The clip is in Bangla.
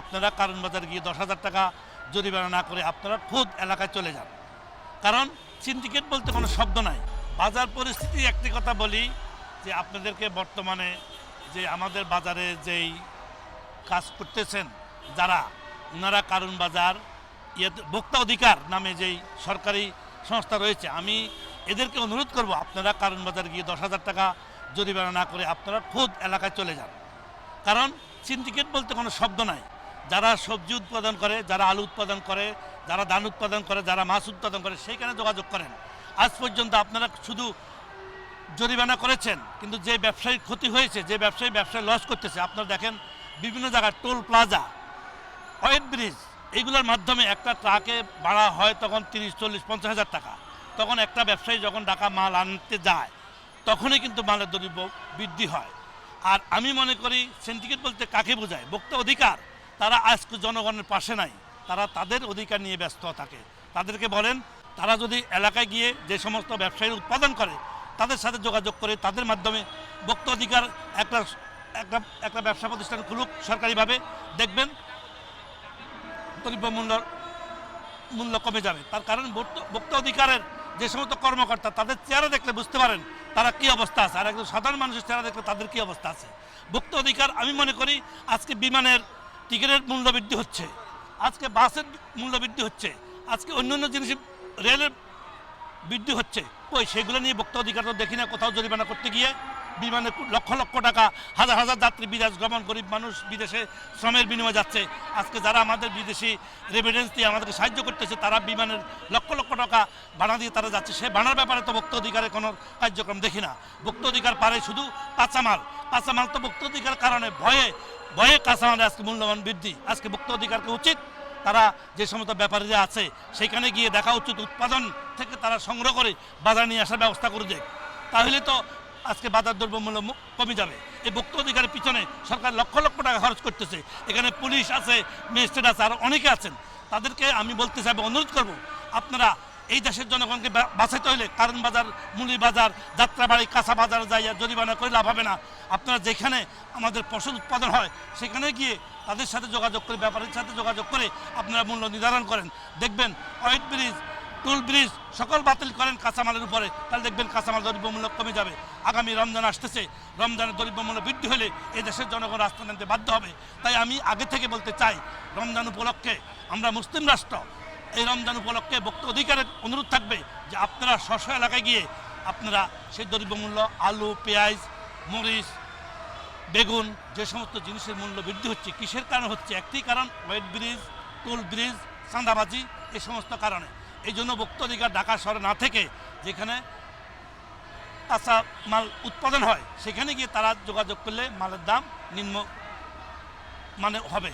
আপনারা কারণ বাজার গিয়ে দশ হাজার টাকা জরিমানা না করে আপনারা খুদ এলাকায় চলে যান। কারণ সিন্ডিকেট বলতে কোনো শব্দ নাই। বাজার পরিস্থিতি একটি কথা বলি, যে আপনাদেরকে বর্তমানে যে আমাদের বাজারে যেই কাজ করতেছেন, যারা, ওনারা কারণ বাজার ইয়ে ভোক্তা অধিকার নামে যেই সরকারি সংস্থা রয়েছে, আমি এদেরকে অনুরোধ করব, আপনারা কারণ বাজার গিয়ে দশ হাজার টাকা জরিমানা না করে আপনারা খুদ এলাকায় চলে যান। কারণ সিন্ডিকেট বলতে কোনো শব্দ নাই। যারা সবজি উৎপাদন করে, যারা আলু উৎপাদন করে, যারা ধান উৎপাদন করে, যারা মাছ উৎপাদন করে, সেইখানে যোগাযোগ করেন। আজ পর্যন্ত আপনারা শুধু জরিমানা করেছেন, কিন্তু যে ব্যবসায়ীর ক্ষতি হয়েছে, যে ব্যবসায়ী ব্যবসায় লস করতেছে, আপনারা দেখেন বিভিন্ন জায়গায় টোল প্লাজা ওয়েট ব্রিজ এইগুলোর মাধ্যমে একটা ট্রাকে ভাড়া হয় তখন তিরিশ, চল্লিশ, পঞ্চাশ হাজার টাকা। তখন একটা ব্যবসায়ী যখন ঢাকা মাল আনতে যায়, তখনই কিন্তু মালের দ্রব্য বৃদ্ধি হয়। আর আমি মনে করি সিন্ডিকেট বলতে কাকে বোঝায়? ভোক্তা অধিকার। তারা আজকে জনগণের পাশে নাই। তারা তাদের অধিকার নিয়ে ব্যস্ত থাকে। তাদেরকে বলেন, তারা যদি এলাকায় গিয়ে যে সমস্ত ব্যবসায়ী উৎপাদন করে, তাদের সাথে যোগাযোগ করে, তাদের মাধ্যমে ভোক্তা অধিকার একটা একটা একটা ব্যবসা প্রতিষ্ঠান খুলুক সরকারিভাবে, দেখবেন দ্রব্যমূল্য মূল্য মূল্য কমে যাবে। তার কারণ ভোক্তা অধিকারের যে সমস্ত কর্মকর্তা, তাদের চেহারা দেখলে বুঝতে পারেন তারা কি অবস্থা আছে। আর একজন সাধারণ মানুষের চেহারা দেখলে তাদের কি অবস্থা আছে। ভোক্তা অধিকার, আমি মনে করি, আজকে বিমানের টিকিটের মূল্য বৃদ্ধি হচ্ছে। আজকে বাসের মূল্য বৃদ্ধি হচ্ছে। আজকে অন্যান্য জিনিসের রেলের বৃদ্ধি হচ্ছে। ওই সেগুলো নিয়ে বক্তা অধিকার দেখি না, কোথাও জরিমানা করতে গিয়ে। বিমানে লক্ষ লক্ষ টাকা, হাজার হাজার যাত্রী বিদেশ গমন, গরিব মানুষ বিদেশে শ্রমের বিনিময়ে যাচ্ছে। আজকে যারা আমাদের বিদেশি রেমিডেন্স দিয়ে আমাদেরকে সাহায্য করতেছে, তারা বিমানের লক্ষ লক্ষ টাকা ভাড়া দিয়ে তারা যাচ্ছে। সে ভাড়ার ব্যাপারে তো ভোক্তা অধিকারের কোনো কার্যক্রম দেখি না। ভোক্তা অধিকার পারে শুধু কাঁচামাল। কাঁচামাল তো ভোক্তা অধিকার কারণে ভয়ে ভয়ে কাঁচামালে আজকে মূল্যবান বৃদ্ধি। আজকে ভোক্তা অধিকারকে উচিত তারা যে সমস্ত ব্যাপারীরা আছে, সেখানে গিয়ে দেখা উচিত উৎপাদন থেকে তারা সংগ্রহ করে বাজার নিয়ে আসার ব্যবস্থা করে দেয়। তাহলে তো আজকে বাজার দ্রব্যমূল্য কমে যাবে। এই ভোক্তা অধিকারের পিছনে সরকার লক্ষ লক্ষ টাকা খরচ করতেছে। এখানে পুলিশ আছে, ম্যাজিস্ট্রেট আছে, আর অনেকে আছেন। তাদেরকে আমি বলতে চাইব, অনুরোধ করব, আপনারা এই দেশের জনগণকে বাঁচাইতে হলে কারণ বাজার, মুলি বাজার, যাত্রাবাড়ি, কাঁচা বাজার যাইয়া জরিমানা করে লাভ হবে না। আপনারা যেখানে আমাদের ফসল উৎপাদন হয়, সেখানে গিয়ে তাদের সাথে যোগাযোগ করে, ব্যাপারীর সাথে যোগাযোগ করে আপনারা মূল্য নির্ধারণ করেন। দেখবেন ওয়েট ব্রিজ টুল ব্রিজ, সকল বাতিল করেন কাঁচামালের উপরে। তাহলে দেখবেন কাঁচামাল দ্রব্যমূল্য কমে যাবে। আগামী রমজান আসতেছে। রমজানের দ্রব্যমূল্য বৃদ্ধি হলে এই দেশের জনগণ রাস্তা নিতে বাধ্য হবে। তাই আমি আগে থেকে বলতে চাই, রমজান উপলক্ষে আমরা মুসলিম রাষ্ট্র, এই রমজান উপলক্ষে ভক্ত অধিকারের অনুরোধ থাকবে যে আপনারা স্ব এলাকায় গিয়ে আপনারা সেই দ্রব্যমূল্য, আলু, পেঁয়াজ, মরিচ, বেগুন, যে সমস্ত জিনিসের মূল্য বৃদ্ধি হচ্ছে, কিসের কারণ হচ্ছে? একটি কারণ, ওয়েট ব্রিজ, টোল ব্রিজ, চাঁদাবাজি, এই সমস্ত কারণে। এই জন্য ভক্ত অধিকার ঢাকা শহরে না থেকে যেখানে কাঁচা মাল উৎপাদন হয়, সেখানে গিয়ে তারা যোগাযোগ করলে মালের দাম নিম্ন মানে হবে।